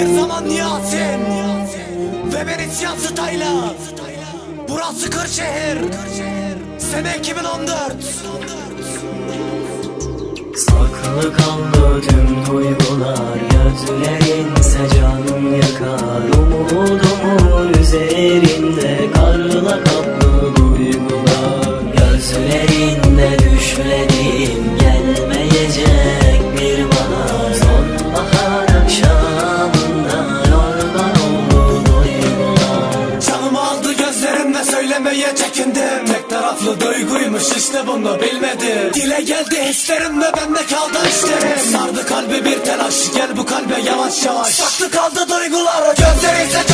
Bir zaman Niyasin Ve beni yansıtayla Burası Kırşehir. Sene 2014 Saklı kaldı tüm duygular Gözlerin ise canım yakar Umudumun üzerinde Karla kaplı söylemeye çekindim. Tek taraflı duyguymuş işte bunu bilmedim. Dile geldi hislerimle bende kaldı işlerim Sardı kalbi bir telaş gel bu kalbe yavaş yavaş. Saklı kaldı duygular gözleri ise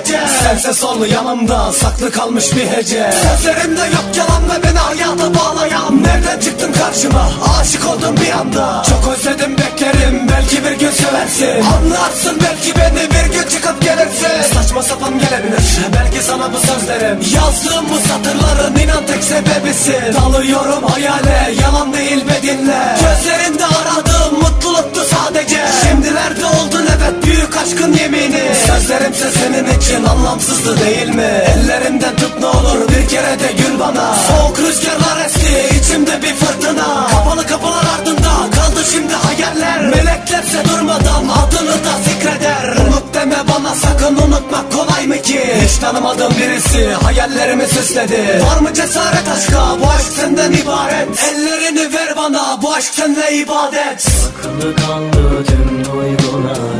bilmece Sense solu yanımda saklı kalmış bir hece. Sözlerimde yok yalan ve beni hayata bağlayan. Nereden çıktın karşıma? Aşık oldum bir anda. Çok özledim beklerim. Belki bir gün seversin. Anlarsın belki beni bir gün çıkıp gelirsin. Saçma sapan gelebilir. Belki sana bu sözlerim. Yazdığım bu satırların inan tek sebebisin. Dalıyorum hayale yalan değil be dinle. Gözlerinde aradığım aşkın yemini. Sözlerimse senin için anlamsızdı değil mi? Ellerimden tut ne olur bir kere de gül bana. Soğuk rüzgarlar esti içimde bir fırtına. Kapalı kapılar ardında kaldı şimdi hayaller. Meleklerse durmadan adını da zikreder. Unut deme bana sakın unutmak kolay mı ki? Hiç tanımadığım birisi hayallerimi süsledi. Var mı cesaret aşka? Bu aşk senden ibaret. Ellerini ver bana bu aşk seninle ibadet. Saklı kaldı tüm duygular